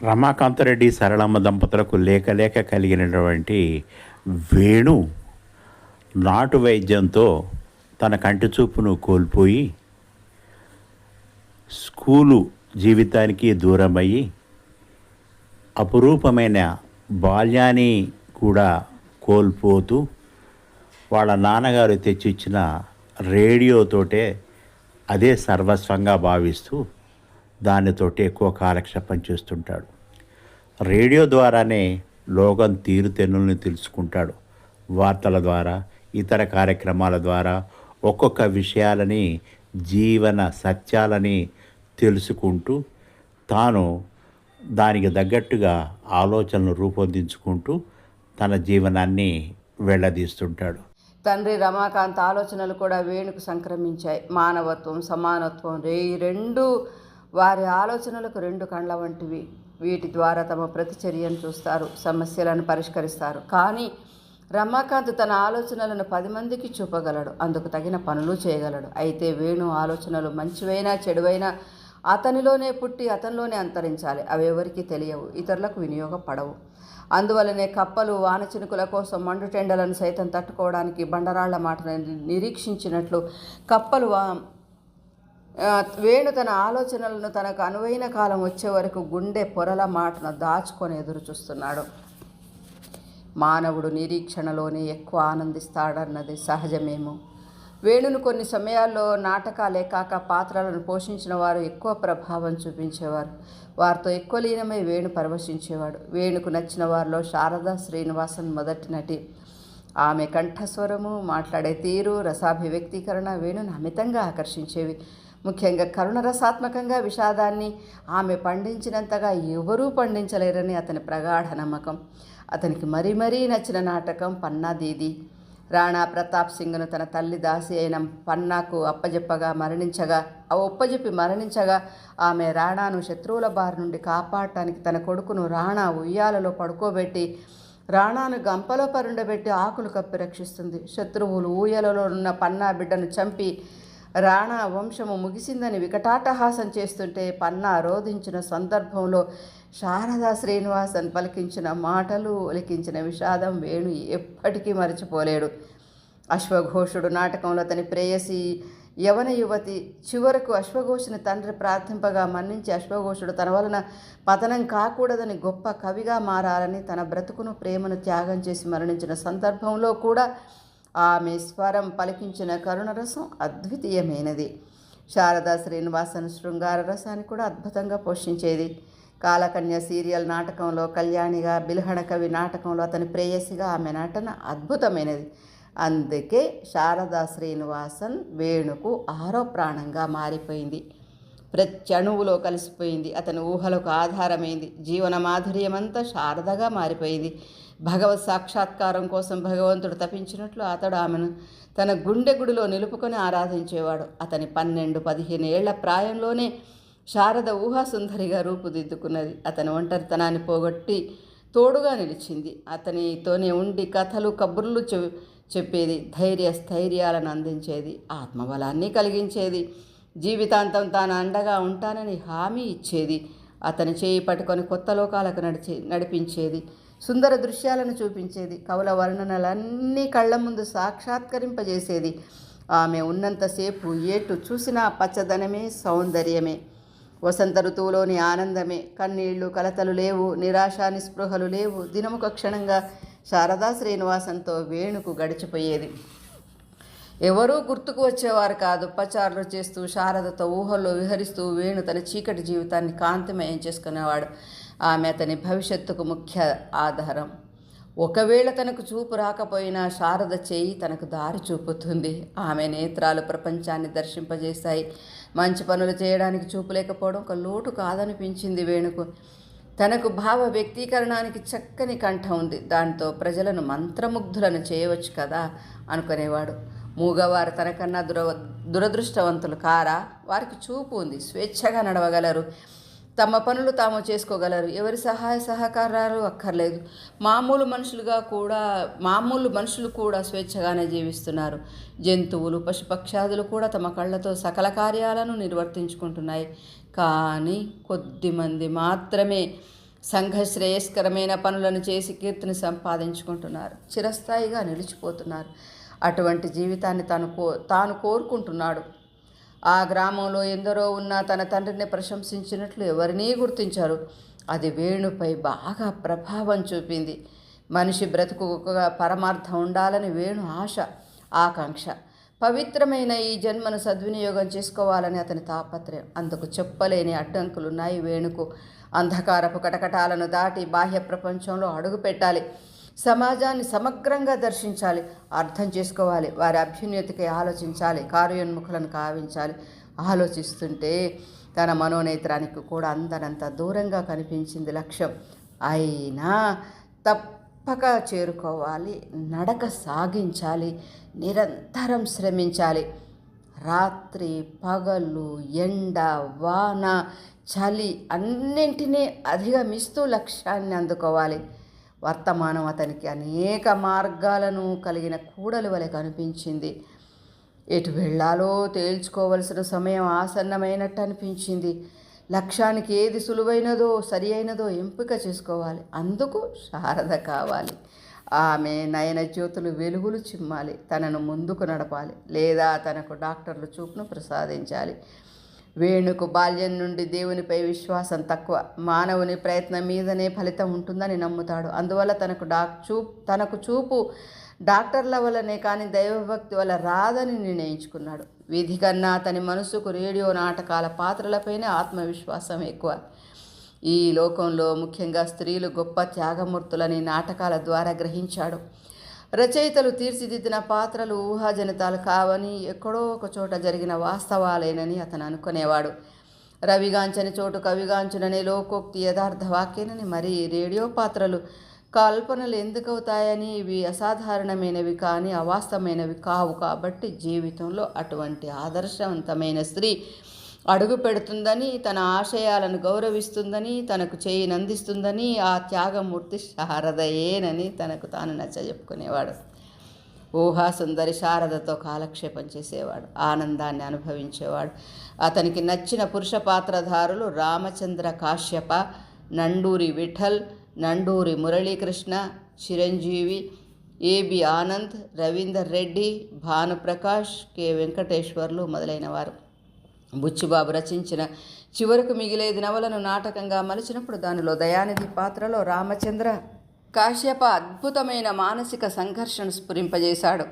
రమాకాంతరెడ్డి సరళమ్మ దంపతులకు లేక లేక కలిగినటువంటి వేణు నాటు వైద్యంతో తన కంటి చూపును కోల్పోయి స్కూలు జీవితానికి దూరమయ్యి అపురూపమైన బాల్యాన్ని కూడా కోల్పోతూ వాళ్ళ నాన్నగారు తెచ్చిచ్చిన రేడియోతోటే అదే సర్వస్వంగా భావిస్తూ దానితోటి ఎక్కువ కాలక్షేపం చేస్తుంటాడు. రేడియో ద్వారానే లోకం తీరుతెన్నుల్ని తెలుసుకుంటాడు. వార్తల ద్వారా ఇతర కార్యక్రమాల ద్వారా ఒక్కొక్క విషయాలని జీవన సత్యాలని తెలుసుకుంటూ తాను దానికి తగ్గట్టుగా ఆలోచనలు రూపొందించుకుంటూ తన జీవనాన్ని వెళ్ళదీస్తుంటాడు తండ్రి రమాకాంత్ ఆలోచనలు కూడా వేణుకు సంక్రమించాయి. మానవత్వం సమానత్వం రే ఈ రెండు వారి ఆలోచనలకు రెండు కండ్ల వంటివి. వీటి ద్వారా తమ ప్రతిచర్యను చూస్తారు సమస్యలను పరిష్కరిస్తారు. కానీ రమాకాంత్ తన ఆలోచనలను పది మందికి చూపగలడు. అందుకు తగిన పనులు చేయగలడు. అయితే వేణు ఆలోచనలు మంచివైనా చెడువైనా అతనిలోనే పుట్టి అతనిలోనే అంతరించాలి. అవి ఎవరికీ తెలియవు ఇతరులకు వినియోగపడవు. అందువలనే కప్పలు వానచినుకుల కోసం మండుటెండలను సైతం తట్టుకోవడానికి బండరాళ్ళ మాటను నిరీక్షించినట్లు కప్పలు వా వేణు తన ఆలోచనలను తనకు అనువైన కాలం వచ్చే వరకు గుండె పొరల మాటను దాచుకొని ఎదురు చూస్తున్నాడు. మానవుడు నిరీక్షణలోనే ఎక్కువ ఆనందిస్తాడన్నది సహజమేమో. వేణును కొన్ని సమయాల్లో నాటకాలే కాక పాత్రలను పోషించిన వారు ఎక్కువ ప్రభావం చూపించేవారు. వారితో ఎక్కువ లీనమై వేణు పరవశించేవాడు. వేణుకు నచ్చిన వారిలో శారదా శ్రీనివాసన్ మొదటి నటి. ఆమె కంఠస్వరము మాట్లాడే తీరు రసాభివ్యక్తీకరణ వేణును అమితంగా ఆకర్షించేవి. ముఖ్యంగా కరుణ రసాత్మకంగా విషాదాన్ని ఆమె పండించినంతగా ఎవరూ పండించలేరని అతని ప్రగాఢ నమ్మకం. అతనికి మరీ మరీ నచ్చిన నాటకం పన్నా దీది. రాణా ప్రతాప్ సింగ్ను తన తల్లి దాసి అయిన పన్నాకు అప్పజెప్పగా మరణించగా ఆ ఒప్పజెప్పి మరణించగా ఆమె రాణాను శత్రువుల బారి నుండి కాపాడటానికి తన కొడుకును రాణా ఉయ్యాలలో పడుకోబెట్టి రాణాను గంపలో పరుండబెట్టి ఆకులు కప్పి రక్షిస్తుంది. శత్రువులు ఊయలలో ఉన్న పన్నా బిడ్డను చంపి రాణా వంశము ముగిసిందని వికటాటహాసం చేస్తుంటే పన్నా రోధించిన సందర్భంలో శారదా శ్రీనివాసన్ పలికించిన మాటలు ఒలికించిన విషాదం వేణు ఎప్పటికీ మరచిపోలేడు. అశ్వఘోషుడు నాటకంలో అతని ప్రేయసి యవన యువతి చివరకు అశ్వఘోషుని తండ్రి ప్రార్థింపగా మన్నించి అశ్వఘోషుడు తన వలన పతనం కాకూడదని గొప్ప కవిగా మారాలని తన బ్రతుకును ప్రేమను త్యాగం చేసి మరణించిన సందర్భంలో కూడా ఆమె స్వరం పలికించిన కరుణరసం అద్వితీయమైనది. శారదా శ్రీనివాసన్ శృంగార రసాన్ని కూడా అద్భుతంగా పోషించేది. కాలకన్య సీరియల్ నాటకంలో కళ్యాణిగా బిల్హణ కవి నాటకంలో అతని ప్రేయసిగా ఆమె నటన అద్భుతమైనది. అందుకే శారదా శ్రీనివాసన్ వేణుకు ఆరో ప్రాణంగా మారిపోయింది. ప్రతి అణువులో కలిసిపోయింది. అతని ఊహలకు ఆధారమైంది. జీవన మాధుర్యమంతా శారదగా మారిపోయింది. భగవత్ సాక్షాత్కారం కోసం భగవంతుడు తపించినట్లు అతడు ఆమెను తన గుండె గుడిలో నిలుపుకొని ఆరాధించేవాడు. అతని పన్నెండు పదిహేను ఏళ్ళ ప్రాయంలోనే శారద ఊహాసుందరిగా రూపుదిద్దుకున్నది. అతని ఒంటరితనాన్ని పోగొట్టి తోడుగా నిలిచింది. అతనితోనే ఉండి కథలు కబుర్లు చె చెప్పేది ధైర్య స్థైర్యాలను అందించేది ఆత్మబలాన్ని కలిగించేది జీవితాంతం తాను అండగా ఉంటానని హామీ ఇచ్చేది అతని చేయి పట్టుకొని కొత్త లోకాలకు నడిచి నడిపించేది సుందర దృశ్యాలను చూపించేది. కవుల వర్ణనలన్నీ కళ్ళ ముందు సాక్షాత్కరింపజేసేది. ఆమె ఉన్నంతసేపు ఏటు చూసినా పచ్చదనమే సౌందర్యమే. వసంత ఋతువులోని ఆనందమే. కన్నీళ్ళు కలతలు లేవు నిరాశ నిస్పృహలు లేవు. దినముక క్షణంగా శారదా శ్రీనివాసంతో వేణుకు గడిచిపోయేది. ఎవరూ గుర్తుకు వచ్చేవారు కాదు. ఉపచారాలు చేస్తూ శారదతో ఊహల్లో విహరిస్తూ వేణు తన చీకటి జీవితాన్ని కాంతిమయం చేసుకునేవాడు. ఆమె అతని భవిష్యత్తుకు ముఖ్య ఆధారం. ఒకవేళ తనకు చూపు రాకపోయినా శారద చేయి తనకు దారి చూపుతుంది. ఆమె నేత్రాలు ప్రపంచాన్ని దర్శింపజేశాయి. మంచి పనులు చేయడానికి చూపు లేకపోవడం ఒక లోటు కాదనిపించింది వేణుకు. తనకు భావ వ్యక్తీకరణానికి చక్కని కంఠం ఉంది. దాంతో ప్రజలను మంత్రముగ్ధులను చేయవచ్చు కదా అనుకునేవాడు. మూగవారు తనకన్నా దుర దురదృష్టవంతులు కారా? వారికి చూపు ఉంది. స్వేచ్ఛగా నడవగలరు. తమ పనులు తాము చేసుకోగలరు. ఎవరి సహాయ సహకారాలు అక్కర్లేదు. మామూలు మనుషులుగా కూడా మామూలు మనుషులు కూడా స్వేచ్ఛగానే జీవిస్తున్నారు. జంతువులు పశుపక్షాదులు కూడా తమ కళ్ళతో సకల కార్యాలను నిర్వర్తించుకుంటున్నాయి. కానీ కొద్దిమంది మాత్రమే సంఘ శ్రేయస్కరమైన పనులను చేసి కీర్తిని సంపాదించుకుంటున్నారు. చిరస్థాయిగా నిలిచిపోతున్నారు. అటువంటి జీవితాన్ని తాను కో తాను కోరుకుంటున్నాడు. ఆ గ్రామంలో ఎందరో ఉన్న తన తండ్రిని ప్రశంసించినట్లు ఎవరినీ గుర్తించారు. అది వేణుపై బాగా ప్రభావం చూపింది. మనిషి బ్రతుకు ఒక పరమార్థం ఉండాలని వేణు ఆశ ఆకాంక్ష. పవిత్రమైన ఈ జన్మను సద్వినియోగం చేసుకోవాలని అతని తాపత్రయం. అందుకు చెప్పలేని అడ్డంకులున్నాయి వేణుకు. అంధకారపు కటకటాలను దాటి బాహ్య ప్రపంచంలో అడుగు పెట్టాలి సమాజాన్ని సమగ్రంగా దర్శించాలి అర్థం చేసుకోవాలి వారి అభ్యున్నతికి ఆలోచించాలి కార్యోన్ముఖులను కావించాలి. ఆలోచిస్తుంటే తన మనోనేత్రానికి కూడా అందనంత దూరంగా కనిపించింది లక్ష్యం. అయినా తప్పక చేరుకోవాలి నడక సాగించాలి నిరంతరం శ్రమించాలి. రాత్రి పగలు ఎండ వాన చలి అన్నింటినీ అధిగమిస్తూ లక్ష్యాన్ని అందుకోవాలి. వర్తమానం అతనికి అనేక మార్గాలను కలిగిన కూడలి వలె కనిపించింది. ఎటు వెళ్ళాలో తేల్చుకోవలసిన సమయం ఆసన్నమైనట్టు అనిపించింది. లక్ష్యానికి ఏది సులువైనదో సరి అయినదో ఎంపిక చేసుకోవాలి. అందుకు శారద కావాలి. ఆమె నయన జ్యోతులు వెలుగులు చిమ్మాలి. తనను ముందుకు నడపాలి. లేదా తనకు డాక్టర్లు చూపును ప్రసాదించాలి. వేణుకు బాల్యం నుండి దేవునిపై విశ్వాసం తక్కువ. మానవుని ప్రయత్నం మీదనే ఫలితం ఉంటుందని నమ్ముతాడు. అందువల్ల తనకు డాక్ చూప్ తనకు చూపు డాక్టర్ల వల్లనే కానీ దైవభక్తి వల్ల రాదని నిర్ణయించుకున్నాడు. విధి కన్నా అతని మనసుకు రేడియో నాటకాల పాత్రలపైనే ఆత్మవిశ్వాసం ఎక్కువ. ఈ లోకంలో ముఖ్యంగా స్త్రీలు గొప్ప త్యాగమూర్తులని నాటకాల ద్వారా గ్రహించాడు. రచయితలు తీర్చిదిద్దిన పాత్రలు ఊహాజనితాలు కావని ఎక్కడో ఒక చోట జరిగిన వాస్తవాలేనని అతను అనుకునేవాడు. రవిగాంచని చోటు కవిగాంచుననే లోకోక్తి యథార్థ వాక్యేనని మరి రేడియో పాత్రలు కల్పనలు ఎందుకు అవుతాయని ఇవి అసాధారణమైనవి కానీ అవాస్తవమైనవి కావు కాబట్టి జీవితంలో అటువంటి ఆదర్శవంతమైన స్త్రీ అడుగు పెడుతుందని తన ఆశయాలను గౌరవిస్తుందని తనకు చేయి నందిస్తుందని ఆ త్యాగమూర్తి శారదయేనని తనకు తాను నచ్చజెప్పుకునేవాడు ఊహా సుందరి శారదతో కాలక్షేపం చేసేవాడు ఆనందాన్ని అనుభవించేవాడు. అతనికి నచ్చిన పురుష పాత్రధారులు Ramachandra Kashyapa Nanduri Vithal Nanduri Muralikrishna Chiranjeevi A B Anand Ravinder Reddy Bhanuprakash K Venkateswarlu మొదలైనవారు. Buchibabu రచించిన చివరకు మిగిలేది నవలను నాటకంగా మలిచినప్పుడు దానిలో దయానిధి పాత్రలో రామచంద్ర. కాశ్యప అద్భుతమైన మానసిక సంఘర్షణ స్ఫురింపజేశాడు.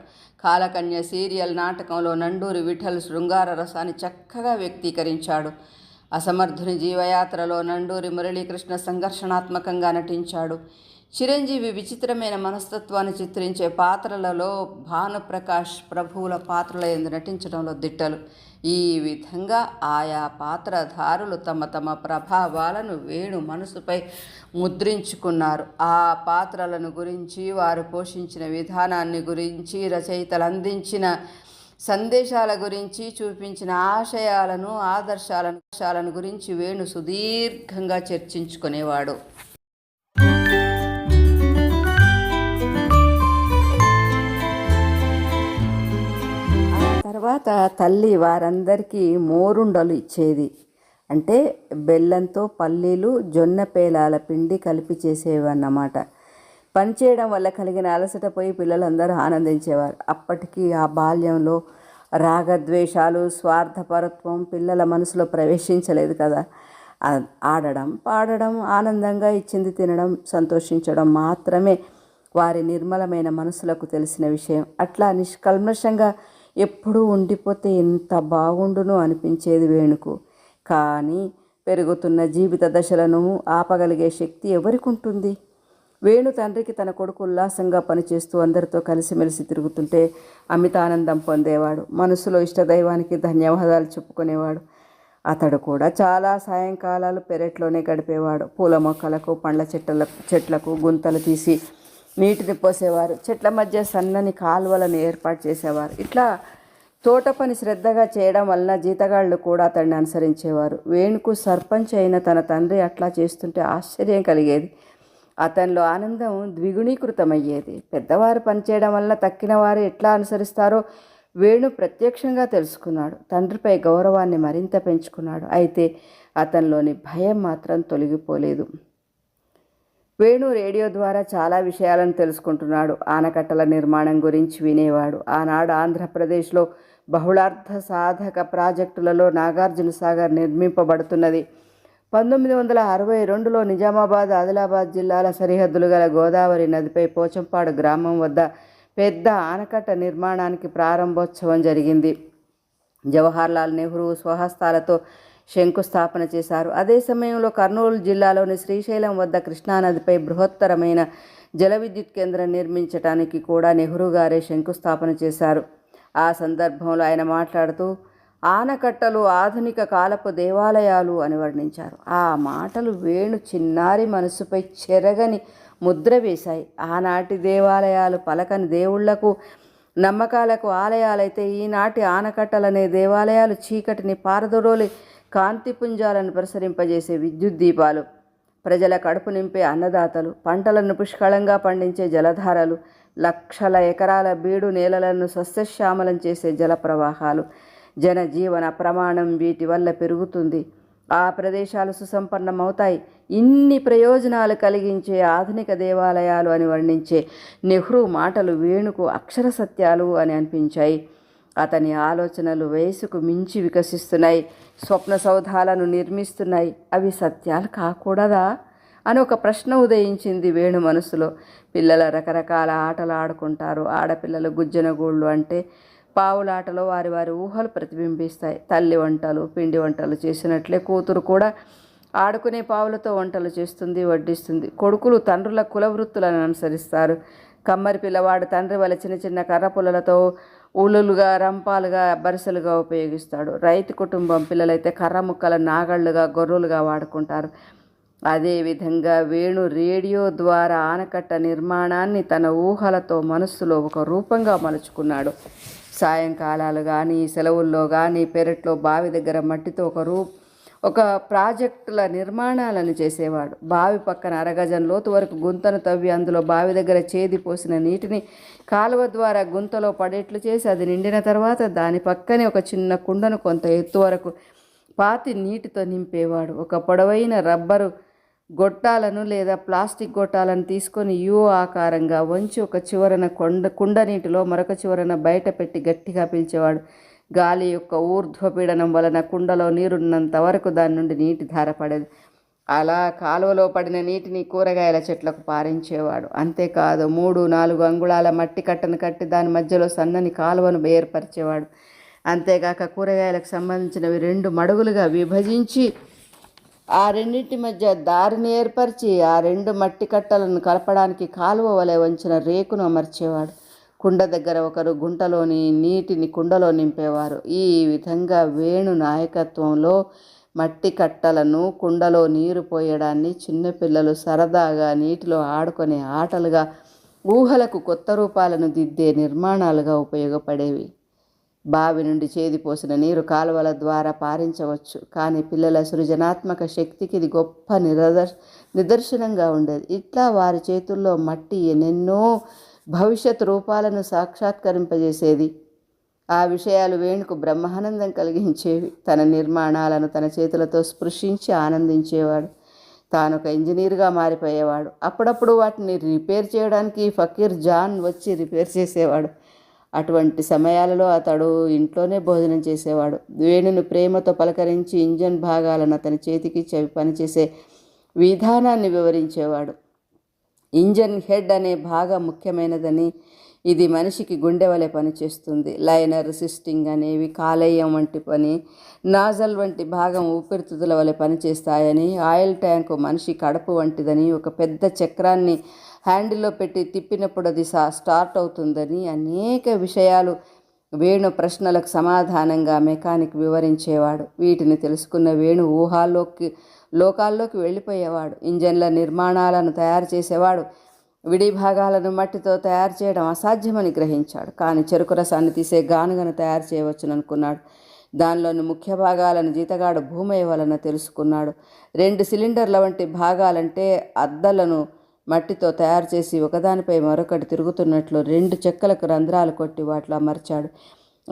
కాలకన్య సీరియల్ నాటకంలో నండూరి విఠల్ శృంగార రసాన్ని చక్కగా వ్యక్తీకరించాడు. అసమర్థుని జీవయాత్రలో నండూరి మురళీకృష్ణ సంఘర్షణాత్మకంగా నటించాడు. చిరంజీవి విచిత్రమైన మనస్తత్వాన్ని చిత్రించే పాత్రలలో భానుప్రకాష్ ప్రభువుల పాత్రల ఎందు నటించడంలో దిట్టలు. ఈ విధంగా ఆయా పాత్రధారులు తమ తమ ప్రభావాలను వేణు మనసుపై ముద్రించుకున్నారు. ఆ పాత్రలను గురించి వారు పోషించిన విధానాన్ని గురించి రచయితలు అందించిన సందేశాల గురించి చూపించిన ఆశయాలను ఆదర్శాలను ఆదర్శాలను గురించి వేణు సుదీర్ఘంగా చర్చించుకునేవాడు. తర్వాత తల్లి వారందరికీ మోరుండలు ఇచ్చేది. అంటే బెల్లంతో పల్లీలు జొన్న పేలాల పిండి కలిపి చేసేవన్నమాట. పనిచేయడం వల్ల కలిగిన అలసట పోయి పిల్లలందరూ ఆనందించేవారు. అప్పటికి ఆ బాల్యంలో రాగద్వేషాలు స్వార్థపరత్వం పిల్లల మనసులో ప్రవేశించలేదు కదా. ఆడడం పాడడం ఆనందంగా ఇచ్చింది తినడం సంతోషించడం మాత్రమే వారి నిర్మలమైన మనసులకు తెలిసిన విషయం. అట్లా నిష్కల్మషంగా ఎప్పుడూ ఉండిపోతే ఎంత బాగుండును అనిపించేది వేణుకు. కానీ పెరుగుతున్న జీవిత దశలను ఆపగలిగే శక్తి ఎవరికి ఉంటుంది వేణు తండ్రికి తన కొడుకు ఉల్లాసంగా పనిచేస్తూ అందరితో కలిసిమెలిసి తిరుగుతుంటే అమితానందం పొందేవాడు. మనసులో ఇష్టదైవానికి ధన్యవాదాలు చెప్పుకునేవాడు. అతడు కూడా చాలా సాయంకాలాలు పెరట్లోనే గడిపేవాడు. పూల మొక్కలకు పండ్ల చెట్ల చెట్లకు గుంతలు తీసి నీటిని పోసేవారు. చెట్ల మధ్య సన్నని కాలువలను ఏర్పాటు చేసేవారు. ఇట్లా తోట పని శ్రద్ధగా చేయడం వలన జీతగాళ్ళు కూడా అతన్ని అనుసరించేవారు. వేణుకు సర్పంచ్ అయిన తన తండ్రి అట్లా చేస్తుంటే ఆశ్చర్యం కలిగేది. అతనిలో ఆనందం ద్విగుణీకృతమయ్యేది. పెద్దవారు పనిచేయడం వల్ల తక్కిన వారు ఎట్లా అనుసరిస్తారో వేణు ప్రత్యక్షంగా తెలుసుకున్నాడు. తండ్రిపై గౌరవాన్ని మరింత పెంచుకున్నాడు. అయితే అతనిలోని భయం మాత్రం తొలగిపోలేదు. వేణు రేడియో ద్వారా చాలా విషయాలను తెలుసుకుంటున్నాడు. ఆనకట్టల నిర్మాణం గురించి వినేవాడు. ఆనాడు ఆంధ్రప్రదేశ్లో బహుళార్థ సాధక ప్రాజెక్టులలో నాగార్జున సాగర్ నిర్మింపబడుతున్నది. పంతొమ్మిది వందల అరవై రెండులో నిజామాబాద్ ఆదిలాబాద్ జిల్లాల సరిహద్దులు గల గోదావరి నదిపై పోచంపాడు గ్రామం వద్ద పెద్ద ఆనకట్ట నిర్మాణానికి ప్రారంభోత్సవం జరిగింది. జవహర్లాల్ నెహ్రూ స్వహస్తాలతో శంకుస్థాపన చేశారు. అదే సమయంలో కర్నూలు జిల్లాలోని శ్రీశైలం వద్ద కృష్ణానదిపై బృహత్తరమైన జల విద్యుత్ కేంద్రం నిర్మించడానికి కూడా నెహ్రూ గారే శంకుస్థాపన చేశారు. ఆ సందర్భంలో ఆయన మాట్లాడుతూ ఆనకట్టలు ఆధునిక కాలపు దేవాలయాలు అని వర్ణించారు. ఆ మాటలు వేణు చిన్నారి మనసుపై చెరగని ముద్ర వేశాయి. ఆనాటి దేవాలయాలు పలకని దేవుళ్ళకు నమ్మకాలకు ఆలయాలైతే ఈనాటి ఆనకట్టలనే దేవాలయాలు చీకటిని పారదొరోలి కాంతిపుంజాలను ప్రసరింపజేసే విద్యుత్ దీపాలు ప్రజల కడుపు నింపే అన్నదాతలు పంటలను పుష్కళంగా పండించే జలధారలు లక్షల ఎకరాల బీడు నేలలను సస్యశ్యామలం చేసే జల ప్రవాహాలు జనజీవన ప్రమాణం వీటి వల్ల పెరుగుతుంది. ఆ ప్రదేశాలు సుసంపన్నమవుతాయి. ఇన్ని ప్రయోజనాలు కలిగించే ఆధునిక దేవాలయాలు అని వర్ణించే నెహ్రూ మాటలు వేణుకు అక్షర సత్యాలు అని అనిపించాయి. అతని ఆలోచనలు వయసుకు మించి వికసిస్తున్నాయి స్వప్న సౌధాలను నిర్మిస్తున్నాయి. అవి సత్యాలు కాకూడదా? అని ఒక ప్రశ్న ఉదయించింది వేణు మనసులో. పిల్లల రకరకాల ఆటలు ఆడుకుంటారు. ఆడపిల్లలు గుజ్జనగూళ్ళు అంటే పావులాటలో వారి వారి ఊహలు ప్రతిబింబిస్తాయి. తల్లి వంటలు పిండి వంటలు చేసినట్లే కూతురు కూడా ఆడుకునే పావులతో వంటలు చేస్తుంది వడ్డిస్తుంది. కొడుకులు తండ్రుల కులవృత్తులను అనుసరిస్తారు. కమ్మరి పిల్లవాడు తండ్రి వల్ల చిన్న చిన్న కర్ర పుల్లలతో ఉలులుగా రంపాలుగా బరిసెలుగా ఉపయోగిస్తాడు. రైతు కుటుంబం పిల్లలైతే కర్ర ముక్కలు నాగళ్ళుగా గొర్రెలుగా వాడుకుంటారు. అదేవిధంగా వేణు రేడియో ద్వారా ఆనకట్ట నిర్మాణాన్ని తన ఊహలతో మనస్సులో ఒక రూపంగా మలుచుకున్నాడు. సాయంకాలాలు కానీ సెలవుల్లో కానీ పెరట్లో బావి దగ్గర మట్టితో ఒక రూ ఒక ప్రాజెక్టుల నిర్మాణాలను చేసేవాడు. బావి పక్కన అరగజం లోతు వరకు గుంతను తవ్వి అందులో బావి దగ్గర చేది పోసిన నీటిని కాలువ ద్వారా గుంతలో పడేట్లు చేసి అది నిండిన తర్వాత దాని పక్కనే ఒక చిన్న కుండను కొంత ఎత్తు వరకు పాతి నీటితో నింపేవాడు. ఒక పొడవైన రబ్బరు గొట్టాలను లేదా ప్లాస్టిక్ గొట్టాలను తీసుకొని యూ ఆకారంగా వంచి ఒక చివరన కొండ కుండ నీటిలో మరొక చివరన బయట పెట్టి గట్టిగా పీల్చేవాడు. గాలి యొక్క ఊర్ధ్వపీడనం వలన కుండలో నీరున్నంత వరకు దాని నుండి నీటి ధార పడేది. అలా కాలువలో పడిన నీటిని కూరగాయల చెట్లకు పారించేవాడు. అంతేకాదు మూడు నాలుగు అంగుళాల మట్టి కట్టను కట్టి దాని మధ్యలో సన్నని కాలువను ఏర్పరిచేవాడు. అంతేగాక కూరగాయలకు సంబంధించినవి రెండు మడుగులుగా విభజించి ఆ రెండింటి మధ్య దారిని ఏర్పరిచి ఆ రెండు మట్టి కట్టలను కలపడానికి కాలువ వలె వంచిన రేకును అమర్చేవాడు. కుండ దగ్గర ఒకరు గుంటలోని నీటిని కుండలో నింపేవారు. ఈ విధంగా వేణు నాయకత్వంలో మట్టి కట్టలను కుండలో నీరు పోయడాన్ని చిన్నపిల్లలు సరదాగా నీటిలో ఆడుకునే ఆటలుగా ఊహలకు కొత్త రూపాలను దిద్దే నిర్మాణాలుగా ఉపయోగపడేవి. బావి నుండి చేదిపోసిన నీరు కాలువల ద్వారా పారించవచ్చు. కానీ పిల్లల సృజనాత్మక శక్తికి ఇది గొప్ప నిరదర్ నిదర్శనంగా ఉండేది. ఇట్లా వారి చేతుల్లో మట్టి ఎన్నెన్నో భవిష్యత్ రూపాలను సాక్షాత్కరింపజేసేది. ఆ విషయాలు వేణుకు బ్రహ్మానందం కలిగించేవి. తన నిర్మాణాలను తన చేతులతో స్పృశించి ఆనందించేవాడు. తాను ఒక ఇంజనీర్గా మారిపోయేవాడు. అప్పుడప్పుడు వాటిని రిపేర్ చేయడానికి ఫకీర్ జాన్ వచ్చి రిపేర్ చేసేవాడు. అటువంటి సమయాలలో అతడు ఇంట్లోనే భోజనం చేసేవాడు. వేణును ప్రేమతో పలకరించి ఇంజన్ భాగాలను అతని చేతికి చెవి పనిచేసే విధానాన్ని వివరించేవాడు. ఇంజన్ హెడ్ అనే భాగం ముఖ్యమైనదని ఇది మనిషికి గుండె వలె పనిచేస్తుంది. లైనర్ సిస్టింగ్ అనేవి కాలేయం వంటి పని నాజల్ వంటి భాగం ఊపిరితిత్తుల వలె పనిచేస్తాయని ఆయిల్ ట్యాంకు మనిషి కడుపు వంటిదని ఒక పెద్ద చక్రాన్ని హ్యాండిల్లో పెట్టి తిప్పినప్పుడు అది సా స్టార్ట్ అవుతుందని అనేక విషయాలు వేణు ప్రశ్నలకు సమాధానంగా మెకానిక్ వివరించేవాడు. వీటిని తెలుసుకున్న వేణు ఊహాల్లోకి లోకాల్లోకి వెళ్ళిపోయేవాడు. ఇంజన్ల నిర్మాణాలను తయారు చేసేవాడు. విడి భాగాలను మట్టితో తయారు చేయడం అసాధ్యమని గ్రహించాడు. కానీ చెరుకు రసాన్ని తీసే గానుగను తయారు చేయవచ్చును అనుకున్నాడు దానిలోని ముఖ్య భాగాలను జీతగాడు భూమయ్య వలన తెలుసుకున్నాడు. రెండు సిలిండర్ల వంటి భాగాలంటే అద్దలను మట్టితో తయారు చేసి ఒకదానిపై మరొకటి తిరుగుతున్నట్లు రెండు చెక్కలకు రంధ్రాలు కొట్టి వాటిలో అమర్చాడు.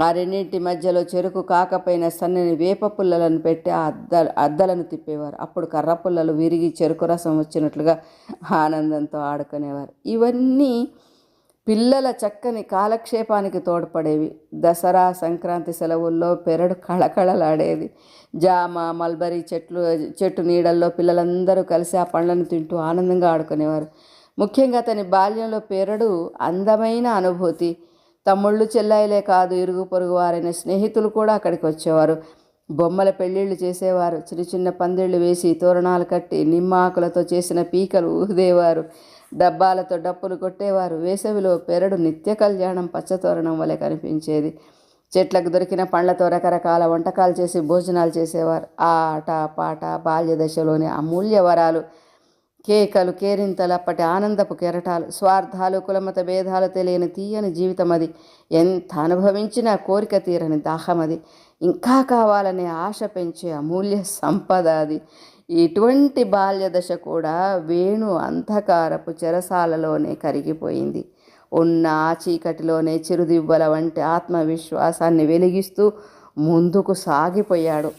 ఆ రెండింటి మధ్యలో చెరుకు కాకపోయిన సన్నని వేప పుల్లలను పెట్టి ఆ అద్ద అద్దలను తిప్పేవారు. అప్పుడు కర్ర పుల్లలు విరిగి చెరుకు రసం వచ్చినట్లుగా ఆనందంతో ఆడుకునేవారు. ఇవన్నీ పిల్లల చక్కని కాలక్షేపానికి తోడ్పడేవి. దసరా సంక్రాంతి సెలవుల్లో పెరడు కళకళలాడేది. జామ మల్బరీ చెట్లు చెట్టు నీడల్లో పిల్లలందరూ కలిసి ఆ పండ్లను తింటూ ఆనందంగా ఆడుకునేవారు. ముఖ్యంగా అతని బాల్యంలో పెరడు అందమైన అనుభూతి. తమ్ముళ్ళు చెల్లాయిలే కాదు ఇరుగు పొరుగు వారైన స్నేహితులు కూడా అక్కడికి వచ్చేవారు. బొమ్మల పెళ్ళిళ్ళు చేసేవారు. చిన్న చిన్న పందిళ్ళు వేసి తోరణాలు కట్టి నిమ్మ ఆకులతో చేసిన పీకలు ఊదేవారు. డబ్బాలతో డప్పులు కొట్టేవారు. వేసవిలో పెరడు నిత్య కళ్యాణం పచ్చతోరణం వలె కనిపించేది. చెట్లకు దొరికిన పండ్లతో రకరకాల వంటకాలు చేసి భోజనాలు చేసేవారు. ఆట పాట బాల్య దశలోని అమూల్య వరాలు కేకలు కేరింతలు అప్పటి ఆనందపు కెరటాలు స్వార్థాలు కులమత భేదాలు తెలియని తీయని జీవితం అది. ఎంత అనుభవించినా కోరిక తీరని దాహం అది. ఇంకా కావాలనే ఆశ పెంచే అమూల్య సంపద అది. ఇటువంటి బాల్యదశ కూడా వేణు అంధకారపు చెరసాలలోనే కరిగిపోయింది. ఉన్న ఆ చీకటిలోనే చిరుదివ్వల వంటి ఆత్మవిశ్వాసాన్ని వెలిగిస్తూ ముందుకు సాగిపోయాడు.